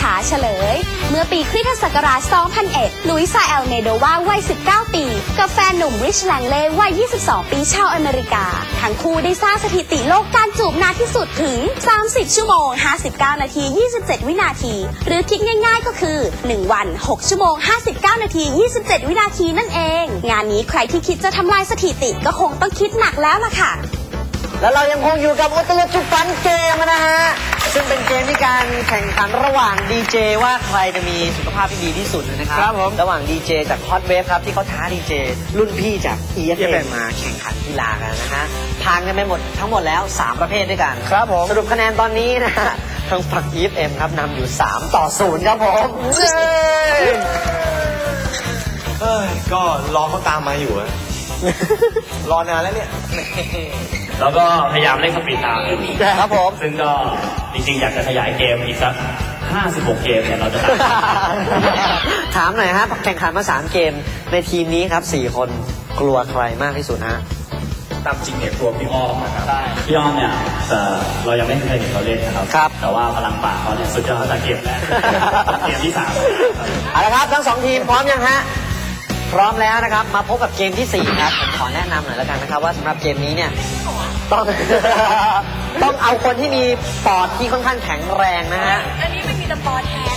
ชาเฉลย เมื่อปีคริสตศักราช 2001 ลุยซาเอลเนโดวาวัย 19 ปี กับแฟนหนุ่มริชแลงเล่วัย 22 ปีชาวอเมริกา ทั้งคู่ได้สร้างสถิติโลกการจูบนานที่สุดถึง 30 ชั่วโมง 59 นาที 27 วินาที หรือคิดง่ายๆก็คือ 1 วัน 6 ชั่วโมง 59 นาที 27 วินาทีนั่นเอง งานนี้ใครที่คิดจะทำลายสถิติก็คงต้องคิดหนักแล้วล่ะค่ะ แล้วเรายังคงอยู่กับอุตลุดจุดฟันเกมนะฮะ ซึ่งเป็นเกมที่การแข่งขันระหว่างดีเจว่าใครจะมีสุขภาพที่ดีที่สุดนะครับครับผมระหว่างดีเจจากฮอตเวฟครับที่เขาท้าดีเจรุ่นพี่จาก EFM EFM มาแข่งขันกีฬากันนะฮะผ่านกันไปหมดทั้งหมดแล้ว 3 ประเภทด้วยกันครับผมสรุปคะแนนตอนนี้นะฮะทางฝั่ง EFM ครับนำอยู่ 3 ต่อ0ครับผมเอ้ยก็รอเขาตามมาอยู่อะรอนานแล้วเนี่ย แล้วก็พยายามเล่นสปีดตามครับผม ซึ่งก็ จริงๆ อยากจะขยายเกมอีกสัก56 เกมเนี่ยเราจะตัดถามหน่อยฮะแข่งขันมา 3 เกมในทีมนี้ครับ 4 คนกลัวใครมากที่สุดฮะตามจริงเนี่ยตัวพี่อ้อมนะครับพี่อ้อมเนี่ยเอ่อเรายังไม่เคยเห็นเขาเล่นนะครับครับ แต่ว่าพลังปากเขาเนี่ยสุดยอดตั้งแต่เกมแรกเกมที่สามเอาละครับทั้งสองทีมพร้อมยังฮะพร้อมแล้วนะครับ มาพบกับเกมที่4ครับผมขอแนะนำหน่อยแล้วกันนะครับ ว่าสำหรับเกมนี้เนี่ยต้อง ต้องเอาคนที่มีปอดที่ค่อนข้างแข็งแรงนะฮะ อันนี้ไม่มีแต่ปอดแทน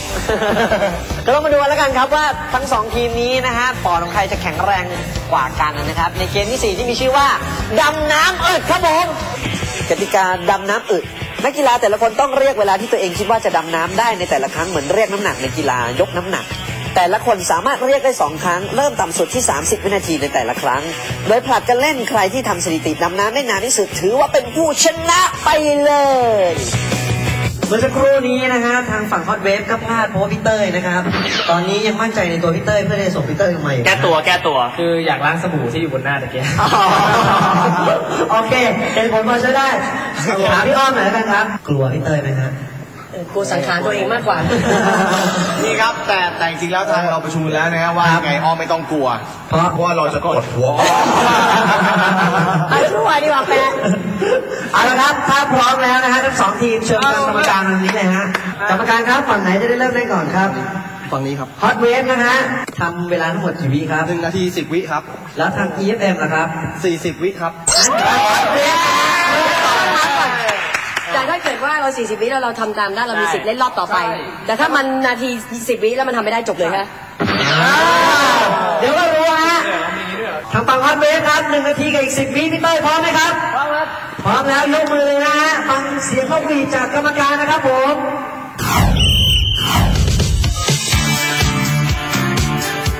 ก็ต้องมาดูกันแล้วกันครับว่าทั้งสองทีมนี้นะฮะปอดของใครจะแข็งแรงกว่ากันนะครับ ในเกมที่ 4 ที่มีชื่อว่า ดำน้ำอึดครับผมกติกาดำน้ำอึดนักกีฬาแต่ละคนต้องเรียกเวลาที่ตัวเองคิดว่าจะดำน้ำได้ในแต่ละครั้งเหมือนเรียกน้ำหนักในกีฬายกน้ำหนัก แต่ละคนสามารถเรียกได้2ครั้ง เริ่มต่ำสุดที่ 30 วินาทีในแต่ละครั้ง โดยผลัดกันเล่นใครที่ทำสถิติดำน้ำได้นานที่สุดถือว่าเป็นผู้ชนะไปเลยเมื่อสักครู่นี้นะฮะทางฝั่งฮอตเวฟก็พลาดเพราะว่าพี่เต้ยนะครับ ตอนนี้ยังมั่นใจในตัวพี่เต้ยเพื่อที่จะส่งพี่เต้ยลงมาอยู่แก้ตัวแก้ตัว คืออยากล้างสบู่ที่อยู่บนหน้าตะเกียบอ๋อโอเคเห็นผลพอใช้ได้ถามพี่อ้อมหน่อยแล้วกันครับ กลัวพี่เต้ยไหมฮะ กลัวสังขารตัวเองมากกว่า นี่ครับแต่แต่จริงๆแล้วทางเราประชุมกันแล้วนะฮะว่ายังไงอ้อมไม่ต้องกลัว เพราะเพราะว่าเราจะกดหัวอ้อมเอาช่วยดีกว่าแปะเอาละครับถ้าพร้อมแล้วนะฮะทั้งสองทีมเชิญทางกรรมการตรงนี้เลยฮะกรรมการครับฝั่งไหนจะได้เริ่มได้ก่อนครับฝั่งนี้ครับฮอตเวฟนะฮะทำเวลาทั้งหมดกี่วิครับหนึ่งนาทีสิบวิครับ แล้วทาง EFM ล่ะครับสี่สิบวิครับ 40 วิแล้วเราทำตามได้เรามีสิทธิ์เล่นรอบต่อไป แต่ถ้ามันนาที 10 วิแล้วมันทำไม่ได้จบเลยฮะเดี๋ยวก็รู้ฮะทางฝั่งฮอตเวฟครับหนึ่งนาทีกับอีกสิบวิพี่เต้ยพร้อมไหมครับพร้อมครับพร้อมแล้วยกมือเลยนะฮะฟังเสียงเขาบีบจากกรรมการนะครับผม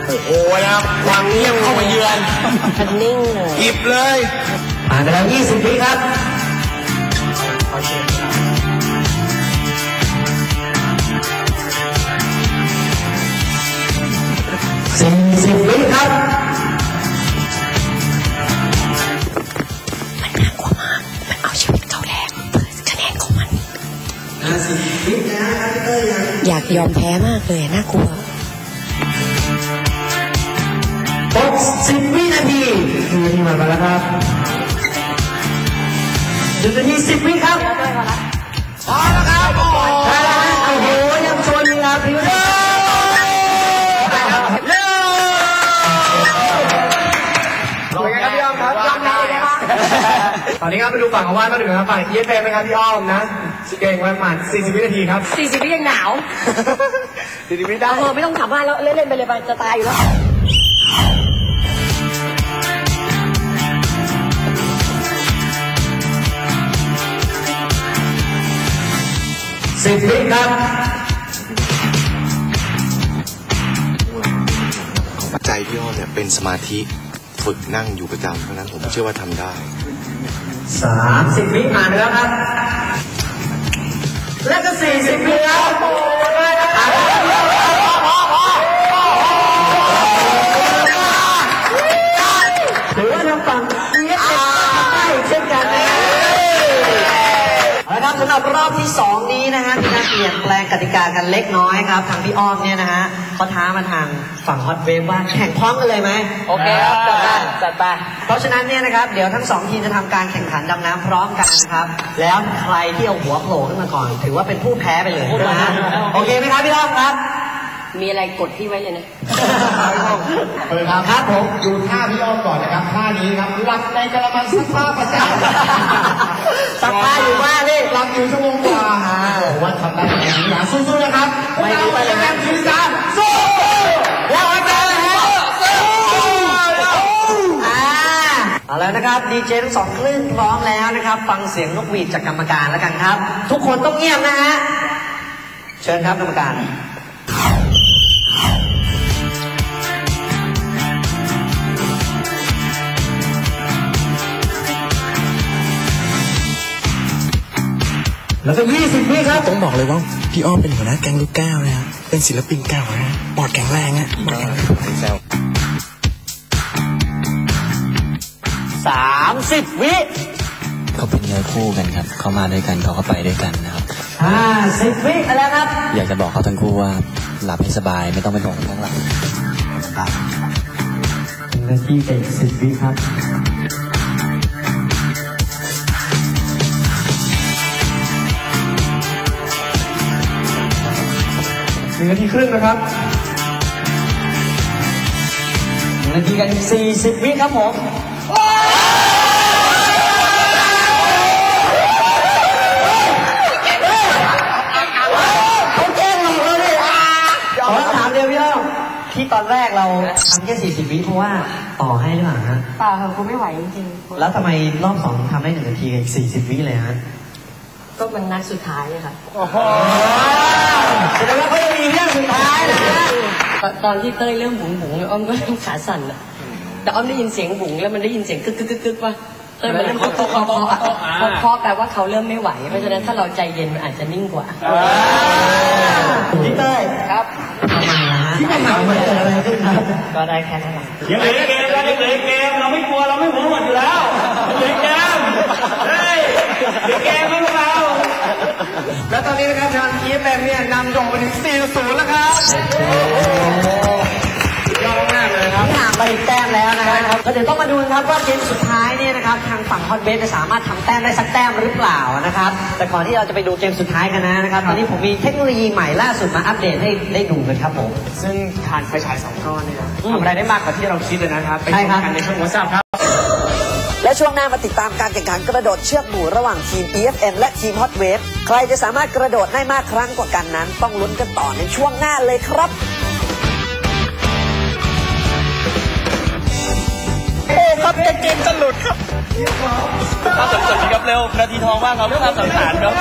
โอ้โหนะครับวางเงียบเข้ามาเยือนมันนิ่งเลยหยิบเลยผ่านไปแล้วยี่สิบวิครับ อยากยอมแพ้มากเลยน่ากลัวหกสิบวินาทีหนึ่งนาทีหมดไปแล้วครับหนึ่งนาทีสิบวิครับพอแล้วครับโอ้โหโอ้โหยังชวนเวลาพริ้วเลยเป็นไงครับพี่อ้อมครับยอมได้ไหมตอนนี้ครับไปดูฝั่งของว่านมาหนึ่งนะครับฝั่ง EFM นะครับพี่อ้อมนะ เก่งประมาณ40 วินาทีครับ40วิยังหนาว40วิได้ เออไม่ต้องถามว่าแล้วเล่นๆไปเลยไปจะตายอยู่แล้วสิบวิครับ ใจพี่อ้อมเนี่ยเป็นสมาธิฝึกนั่งอยู่ประจำเพราะฉะนั้นผมเชื่อว่าทำได้สามสิบวิผ่านไปแล้วครับ และก็สี่สิบวิแล้วถือว่าทางฝั่งเอียดได้เช่นกันนะครับเอาละครับสำหรับรอบที่สอง นี้นะฮะมีการเปลี่ยนแปลงกติกากันเล็กน้อยครับ ทางพี่อ้อมเนี่ยนะฮะเขาท้ามาทางฝั่งฮอตเวฟว่าแข่งพร้อมกันเลยไหมโอเคครับจัดไปจัดไปเพราะฉะนั้นเนี่ยนะครับเดี๋ยวทั้งสองทีมจะทำการแข่งขันดำน้ำพร้อมกันนะครับ แล้วใครที่เอาหัวโผล่ขึ้นมาก่อน ถือว่าเป็นผู้แพ้ไปเลยนะฮะโอเคไหมครับพี่อ้อมครับ มีอะไรกดพี่ไว้เลยนะ เปิดครับครับผมดูท่าพี่อ้อมก่อนนะครับท่านี้ครับหลับในกระมังซักผ้าประจำซักผ้าอยู่บ้านนี่หลับอยู่ชั่วโมงกว่าฮะผมว่าทำได้อย่างนี้นะสู้ๆนะครับไม่ดีไปเลยนะแก้มทีสามสู้แล้วอาจารย์ฮะอ่าเอาแล้วนะครับดีเจทั้งสองคลื่นพร้อมแล้วนะครับ ฟังเสียงนกหวีดจากกรรมการแล้วกันครับ ทุกคนต้องเงียบนะฮะเชิญครับกรรมการ แล้วก็ยี่สิบวิครับ ต้องบอกเลยว่าพี่อ้อมเป็นหัวหน้าแก๊งลูกแก้วนะครับเป็นศิลปินเก่านะฮะปอดแข็งแรงอะปอดแข็งแรงแซวสามสิบวิเขาเป็นเนื้อคู่กันครับ เขามาด้วยกันเขาก็ไปด้วยกันนะครับห้าสิบวิแล้วครับ อยากจะบอกเขาทั้งคู่ว่าหลับให้สบายไม่ต้องเป็นห่วงข้างหลังนาทีกับสิบวิครับ นึ่งนาทีครึ่งนะครับหนึ่งนาทีกันสี่สิบวิครับผมเขาแกล้งเราเลยขอถามเดียวพี่อ้อมที่ตอนแรกเราทำแค่สี่สิบวิเพราะว่าต่อให้หรือเปล่าฮะเปล่าค่ะคุณไม่ไหวจริงแล้วทำไมรอบสองถึงทำได้หนึ่งนาทีกับอีกสี่สิบวิเลยฮะๆ ก็มันนัดสุดท้ายอะค่ะแสดงว่าเขายังมีเรื่องสุดท้ายนะฮะตอนที่เต้ยเริ่มบุ๋งบุ๋งเนี่ยอ้อมก็ขาสั่นอะแต่อ้อมได้ยินเสียงบุ๋งแล้วมันได้ยินเสียงกึกกึกกึกกึกว่าเต้ยมันเริ่มเคาะเคาะเคาะเคาะอะเคาะเคาะแปลว่าเขาเริ่มไม่ไหว เพราะฉะนั้นถ้าเราใจเย็นมันอาจจะนิ่งกว่าพี่เต้ยครับทำไมนะฮะที่มันหนาวมันเกิดอะไรขึ้นครับก็ได้แค่นั้นแหละยังเหลือเกมแล้วยังเหลือเกมเราไม่กลัวเราไม่หวงหมดอยู่แล้วยังเหลือเกมเฮ้ย เหลือเกมให้พวกเรา และตอนนี้นะครับทาง EFM เนี่ยนำโด่งไปถึง 4-0 แล้วครับยอดมากเลยครับห่างไปอีกแต้มแล้วนะครับก็เดี๋ยวต้องมาดูนะครับว่าเกมสุดท้ายเนี่ยนะครับทางฝั่งฮอตเบสจะสามารถทำแต้มได้สักแต้มหรือเปล่านะครับ แต่ก่อนที่เราจะไปดูเกมสุดท้ายกันนะครับตอนนี้ผมมีเทคโนโลยีใหม่ล่าสุดมาอัปเดตให้ได้ดูกันครับผม ซึ่งทานไฟฉายสองก้อนเนี่ยทำอะไรได้มากกว่าที่เราคิดเลยนะครับ ไปใช่ชครัมบกันในช่วงหัวซับครับ และช่วงหน้ามาติดตามการแข่งขันกระโดดเชือกหมู่ระหว่างทีม EFM และทีม Hot Wave ใครจะสามารถกระโดดได้มากครั้งกว่ากันนั้น ต้องลุ้นกันต่อในช่วงหน้าเลยครับ โอ้ครับเกมจะหลุดครับภาพสดๆครับเร็วนาทีทองมากครับภาพสังสารครับ